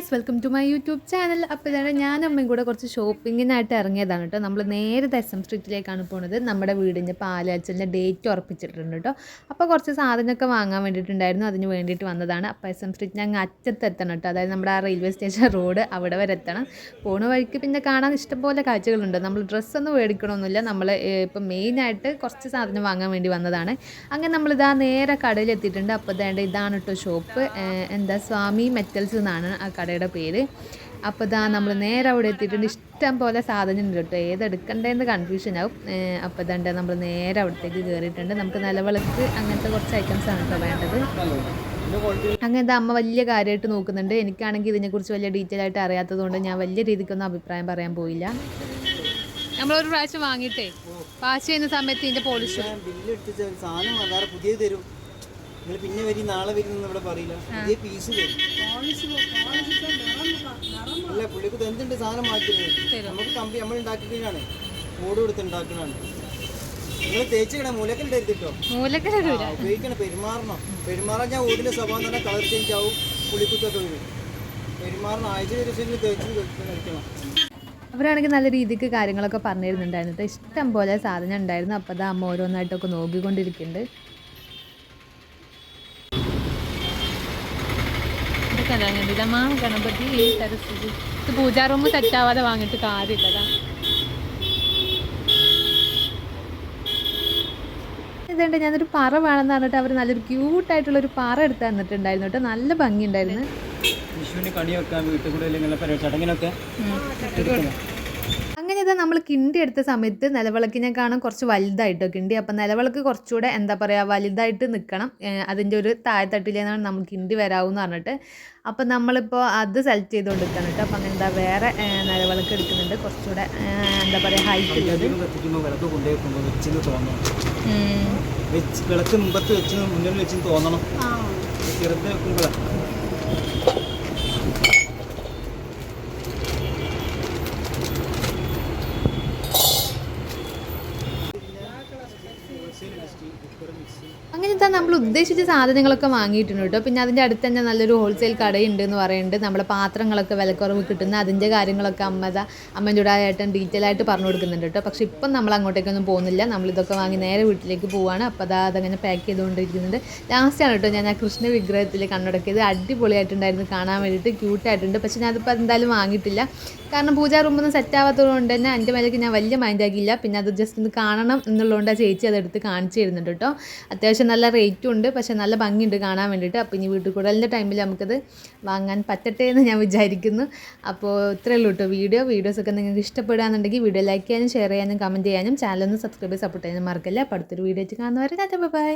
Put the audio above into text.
Guys welcome to my YouTube channel. അപ്പോൾ ഇതാണ് ഞാൻ അമ്മയും കൂടെ കുറച്ച് ഷോപ്പിങ്ങിനായിട്ട് ഇറങ്ങിയതാണ് കേട്ടോ. നമ്മൾ നേരെ എസ് എം സ്ട്രീറ്റിലേക്കാണ് പോണത്. നമ്മുടെ വീടിന്റെ പാലാച്ചലിന്റെ ഡേറ്റ് ഉറപ്പിച്ചിട്ടുണ്ട് കേട്ടോ. അപ്പോൾ കുറച്ച് സാധനമൊക്കെ വാങ്ങാൻ വേണ്ടിയിട്ടുണ്ടായിരുന്നു. അതിന് വേണ്ടിയിട്ട് വന്നതാണ്. അപ്പോൾ എസ് എം സ്ട്രീറ്റ് ഞങ്ങൾ അറ്റത്ത് എത്തണം കേട്ടോ. അതായത് നമ്മുടെ ആ റെയിൽവേ സ്റ്റേഷൻ റോഡ് അവിടെ വരെ എത്തണം. പോണ വഴിക്ക് പിന്നെ കാണാൻ ഇഷ്ടംപോലെ കാഴ്ചകളുണ്ട്. നമ്മൾ ഡ്രസ്സൊന്നും മേടിക്കണമൊന്നുമില്ല. നമ്മൾ ഇപ്പം മെയിനായിട്ട് കുറച്ച് സാധനം വാങ്ങാൻ വേണ്ടി വന്നതാണ്. അങ്ങനെ നമ്മളിതാ നേരെ കടയിൽ എത്തിയിട്ടുണ്ട് അപ്പോൾ ഇതാണ് കേട്ടോ ഷോപ്പ്. എന്താ സ്വാമി മെറ്റൽസ് എന്നാണ് ആ കടയുടെ പേര്. അപ്പോൾ ഇതാ നമ്മൾ നേരെ അവിടെ എത്തിയിട്ടുണ്ട്. ഇഷ്ടം പോലെ സാധനം ഉണ്ട് കേട്ടോ ഏതെടുക്കണ്ടേന്ന് കൺഫ്യൂഷൻ ആവും. അപ്പോൾ ഇതാണ്ട് നമ്മൾ നേരെ അവിടത്തേക്ക് കയറിയിട്ടുണ്ട് നമുക്ക് നിലവിളക്ക് അങ്ങനത്തെ കുറച്ച് ഐറ്റംസ് ആണ് കേട്ടോ വേണ്ടത്. അങ്ങനത്തെ അമ്മ വലിയ കാര്യമായിട്ട് നോക്കുന്നുണ്ട്. എനിക്കാണെങ്കിൽ ഇതിനെക്കുറിച്ച് വലിയ ഡീറ്റെയിൽ ആയിട്ട് അറിയാത്തതുകൊണ്ട് ഞാൻ വലിയ രീതിക്കൊന്നും അഭിപ്രായം പറയാൻ പോയില്ല. നമ്മളൊരു പ്രാവശ്യം വാങ്ങിയിട്ടേ. വാശ് ചെയ്യുന്ന സമയത്ത് ഇതിന്റെ പോളിഷ് സാധനം വേറെ തരും. നിങ്ങൾ പിന്നെ വരി നാളെ വരുന്ന ഇവിടെ പറയില്ല. പുതിയ പീസ് തരും. അല്ല? പുള്ളിക്ക് എന്തുണ്ട് സാധനം മാറ്റുന്നത് നമുക്ക് കമ്പി നമ്മൾ ഉണ്ടാക്കിയാണ് മൂട് കൊടുത്ത് ഉണ്ടാക്കുന്നതാണ് നിങ്ങൾ തേച്ചിടണം മൂലക്കൽ എടുത്തിട്ടോ ഉപയോഗിക്കണം. പെരുമാറണം. പെരുമാറാൻ ഞാൻ ഓടിന്റെ സ്വഭാവം തന്നെ കളർ ചേഞ്ച് ആവും. പുള്ളിക്കുത്തൊക്കെ വരും. പെരുമാറണം. ആഴ്ച ഒരു ദിവസം തേച്ച് കഴിക്കണം അവരാണെങ്കിൽ നല്ല രീതിക്ക് കാര്യങ്ങളൊക്കെ പറഞ്ഞു തരുന്നുണ്ടായിരുന്നു ഇഷ്ടം പോലെ സാധനം ഉണ്ടായിരുന്നു. അപ്പോൾ അത് അമ്മ ഓരോന്നായിട്ടൊക്കെ നോക്കിക്കൊണ്ടിരിക്കുന്നുണ്ട്. കലങ്ങണ്ടിടമ്മ ഗണപതി സരസ്വതി ഇത് പൂജാ റൂം സെറ്റാവാതെ വാങ്ങിയിട്ട് കാര്യമില്ലതാ. ഇതുണ്ട് ഞാനൊരു പറ വേണമെന്ന് പറഞ്ഞിട്ട് അവർ നല്ലൊരു ക്യൂട്ടായിട്ടുള്ള ഒരു പാറ എടുത്ത് തന്നിട്ടുണ്ടായിരുന്നു കേട്ടോ. നല്ല ഭംഗി ഉണ്ടായിരുന്നു വിഷുവിന് കണി വെക്കാൻ വീട്ടിൽ കൂടെ ചടങ്ങിനൊക്കെ അങ്ങനെ ഇതാ നമ്മൾ കിണ്ടി എടുത്ത സമയത്ത് നിലവിളക്കിനെ കാണാൻ കുറച്ച് വലുതായിട്ടോ കിണ്ടി. അപ്പം നിലവിളക്ക് കുറച്ചുകൂടെ എന്താ പറയുക വലുതായിട്ട് നിൽക്കണം അതിന്റെ ഒരു താഴെത്തട്ടിലേന്നാണ് നമ്മൾ കിണ്ടി വരാവെന്ന് പറഞ്ഞിട്ട്. അപ്പം നമ്മളിപ്പോൾ അത് സെലക്ട് ചെയ്തുകൊണ്ടിരിക്കണം കേട്ടോ. അപ്പം എന്താ വേറെ നിലവിളക്ക് എടുക്കുന്നുണ്ട്. കുറച്ചുകൂടെ എന്താ പറയുക ഹൈറ്റ് ഉള്ളത്. വെച്ച് വിളക്ക് മുമ്പത്ത് വെച്ച് മുന്നിൽ വെച്ച് തോന്നണം. ചെറുത് വെക്കുമ്പോഴാണ് അങ്ങനെ എന്താ നമ്മൾ ഉദ്ദേശിച്ച സാധനങ്ങളൊക്കെ വാങ്ങിയിട്ടുണ്ട് കേട്ടോ. പിന്നെ അതിന്റെ അടുത്ത് തന്നെ നല്ലൊരു ഹോൾസെയിൽ കടയുണ്ട് എന്ന് പറയുന്നുണ്ട്. നമ്മുടെ പാത്രങ്ങളൊക്കെ വിലക്കുറവ് കിട്ടുന്ന അതിന്റെ കാര്യങ്ങളൊക്കെ അമ്മ ദാ അമ്മന്റെ ഏട്ടൻ ഡീറ്റെയിൽ ആയിട്ട് പറഞ്ഞു കൊടുക്കുന്നുണ്ട് കേട്ടോ. പക്ഷേ ഇപ്പം നമ്മൾ അങ്ങോട്ടേക്കൊന്നും പോകുന്നില്ല. നമ്മളിതൊക്കെ വാങ്ങി നേരെ വീട്ടിലേക്ക് പോവാണ്. അപ്പോൾ അതാ അതങ്ങനെ പാക്ക് ചെയ്തുകൊണ്ടിരിക്കുന്നുണ്ട്. ലാസ്റ്റാണ് കേട്ടോ ഞാൻ ആ കൃഷ്ണ വിഗ്രഹത്തിൽ കണ്ണടക്കിയത്. അടിപൊളിയായിട്ടുണ്ടായിരുന്നു കാണാൻ വേണ്ടിയിട്ട്. ക്യൂട്ടായിട്ടുണ്ട് പക്ഷേ ഞാനിപ്പോൾ എന്തായാലും വാങ്ങിയിട്ടില്ല. കാരണം പൂജാ റൂമൊന്നും സെറ്റ് ആവാത്തത് കൊണ്ട് തന്നെ എന്റെ മേലേക്ക് ഞാൻ വലിയ മൈൻഡ് ആക്കിയില്ല. പിന്നെ അത് ജസ്റ്റ് ഒന്ന് കാണണം എന്നുള്ളതുകൊണ്ട് ആ ചേച്ചി അതെടുത്ത് കാണിച്ചു തരുന്നുണ്ട് കേട്ടോ. അത്യാവശ്യം നല്ല റേറ്റും ഉണ്ട് പക്ഷേ നല്ല ഭംഗിയുണ്ട് കാണാൻ വേണ്ടിയിട്ട്. അപ്പോൾ ഇനി വീട്ടിൽ കൂടലിന്റെ ടൈമിൽ നമുക്കത് വാങ്ങാൻ പറ്റട്ടെ എന്ന് ഞാൻ വിചാരിക്കുന്നു. അപ്പോൾ ഇത്രയേ ഉള്ളൂ കേട്ടോ വീഡിയോ വീഡിയോസൊക്കെ നിങ്ങൾക്ക് ഇഷ്ടപ്പെടുകയാണെന്നുണ്ടെങ്കിൽ വീഡിയോ ലൈക്ക് ചെയ്യാനും ഷെയർ ചെയ്യാനും കമന്റ് ചെയ്യാനും ചാനലൊന്ന് സബ്സ്ക്രൈബ് സപ്പോർട്ട് ചെയ്യാനും മറക്കില്ല. അപ്പോൾ അടുത്തൊരു വീഡിയോ കാണുന്നവരെ ബൈ